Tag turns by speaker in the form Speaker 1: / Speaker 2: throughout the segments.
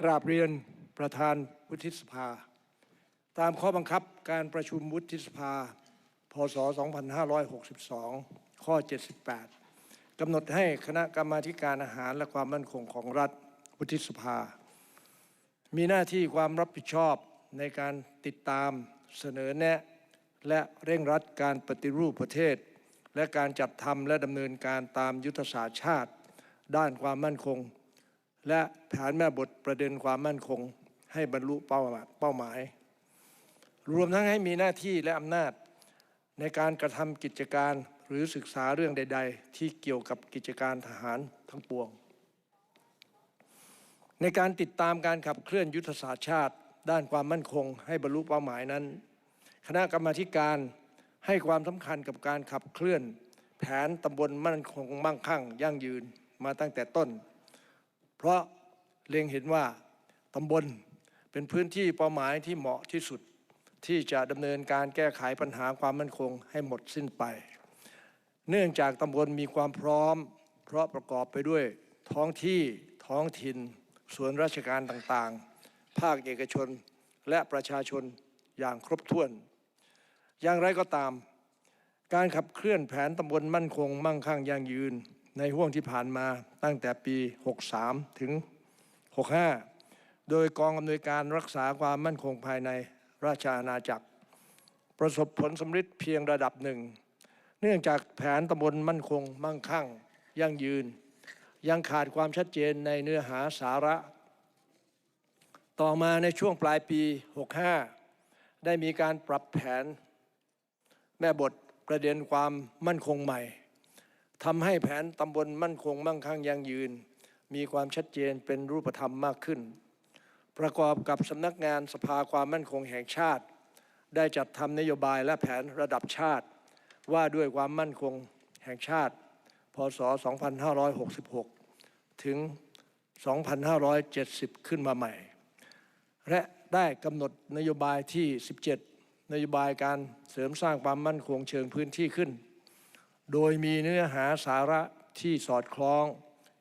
Speaker 1: กราบเรียนประธานวุฒิสภา ตามข้อบังคับการประชุมวุฒิสภา พศ 2562 ข้อ 78 กำหนดให้คณะกรรมาการอาหารและความมั่นคงของรัฐวุฒิสภา มีหน้าที่ความรับผิดชอบในการติดตามเสนอแนะ และเร่งรัดการปฏิรูปประเทศ และการจัดทำและดำเนินการตามยุทธศาสตร์ชาติ ด้านความมั่นคง และแผนแม่บทประเด็นความมั่นคงให้บรรลุเป้าหมาย รวมทั้งให้มีหน้าที่และอำนาจในการกระทำกิจการหรือศึกษาเรื่องใด ๆ ที่เกี่ยวกับกิจการทหารทั้งปวง ในการติดตามการขับเคลื่อนยุทธศาสตร์ชาติ ด้านความมั่นคง ให้บรรลุเป้าหมายนั้น คณะกรรมาธิการให้ความสำคัญกับการขับเคลื่อน แผนตำบลมั่นคงมั่งคั่ง ยั่งยืนมาตั้งแต่ต้น เพราะเล็งเห็นว่าตำบลเป็นพื้นที่เป้าหมายที่เหมาะที่สุดที่จะดำเนินการแก้ไขปัญหาความมั่นคงให้หมดสิ้นไป เนื่องจากตำบลมีความพร้อม เพราะประกอบไปด้วยท้องที่ท้องถิ่น ส่วนราชการต่างๆ ภาคเอกชนและประชาชนอย่างครบถ้วน อย่างไรก็ตาม การขับเคลื่อนแผนตำบลมั่นคง มั่งคั่งยั่งยืน ในห่วงที่ผ่านมาตั้งแต่ปี 63 ถึง 65 โดยกองอำนวยการรักษาความมั่นคงภายในราชอาณาจักร ประสบผลสำเร็จเพียงระดับหนึ่ง เนื่องจากแผนตำบลมั่นคง มั่งคั่ง ยั่งยืน ยังขาดความชัดเจนในเนื้อหาสาระ ต่อมาในช่วงปลายปี 65 ได้มีการปรับแผน แม่บทประเด็นความมั่นคงใหม่ ทำให้แผนตำบลมั่นคงมั่งคั่งยั่งยืน มีความชัดเจนเป็นรูปธรรมมากขึ้น ประกอบกับสำนักงานสภาความมั่นคงแห่งชาติ ได้จัดทำนโยบายและแผนระดับชาติ ว่าด้วยความมั่นคงแห่งชาติ พศ 2566 ถึง 2570 ขึ้นมาใหม่ และได้กำหนดนโยบายที่ 17 นโยบายการเสริมสร้างความมั่นคงเชิงพื้นที่ขึ้น โดยมีเนื้อหาสาระที่สอดคล้อง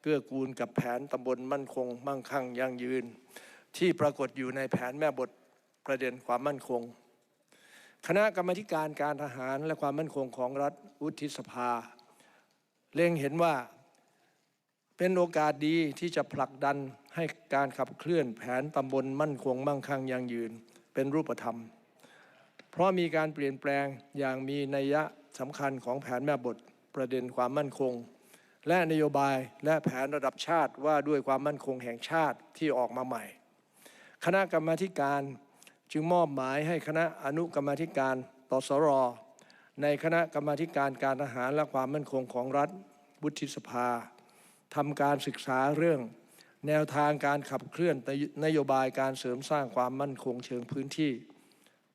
Speaker 1: เกื้อกูลกับแผนตำบลมั่นคง มั่งคั่งยั่งยืน ที่ปรากฏอยู่ในแผนแม่บทประเด็นความมั่นคง คณะกรรมการการทหารและความมั่นคงของรัฐวุฒิสภา เล็งเห็นว่าเป็นโอกาสดีที่จะผลักดันให้การขับเคลื่อนแผนตำบลมั่นคงมั่งคั่งยั่งยืนเป็นรูปธรรม เพราะมีการเปลี่ยนแปลงอย่างมีนัยยะ สำคัญของแผนแม่บทประเด็นความมั่นคง และนโยบายและแผนระดับชาติว่าด้วยความมั่นคงแห่งชาติที่ออกมาใหม่ คณะกรรมาการจึงมอบหมายให้คณะอนุกรรมาธิการตสรในคณะกรรมาการการทหารและความมั่นคงของรัฐวุฒิสภาทำการศึกษาเรื่อง แนวทางการขับเคลื่อนนโยบายการเสริมสร้างความมั่นคงเชิงพื้นที่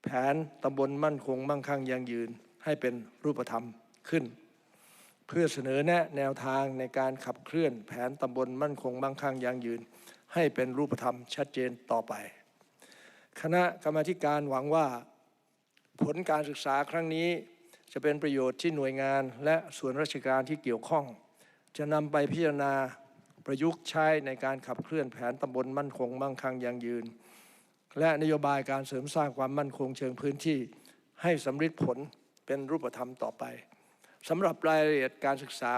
Speaker 1: แผนตำบลมั่นคงมั่งคั่งยั่งยืน ให้เป็นรูปธรรมขึ้น เพื่อเสนอแนะแนวทางในการขับเคลื่อนแผนตำบลมั่นคงมั่งคั่งยั่งยืน ให้เป็นรูปธรรมชัดเจนต่อไป คณะกรรมการหวังว่า ผลการศึกษาครั้งนี้ จะเป็นประโยชน์ที่หน่วยงานและส่วนราชการที่เกี่ยวข้อง จะนำไปพิจารณาประยุกต์ใช้ในการขับเคลื่อนแผนตำบลมั่นคงมั่งคั่งยั่งยืน และนโยบายการเสริมสร้างความมั่นคงเชิงพื้นที่ให้สำเร็จผล เป็นรูปธรรมต่อไปสำหรับรายละเอียดการศึกษา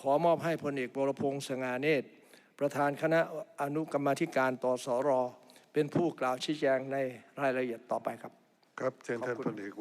Speaker 1: ขอมอบให้พลเอกบรพงษ์สง่าเนตร ประธานคณะอนุกรรมาธิการตสรเป็นผู้กล่าวชี้แจงในรายละเอียดต่อไปครับ
Speaker 2: ครับเชิญท่าน
Speaker 1: ขอบ
Speaker 2: พ
Speaker 1: คุณ
Speaker 2: ลเอก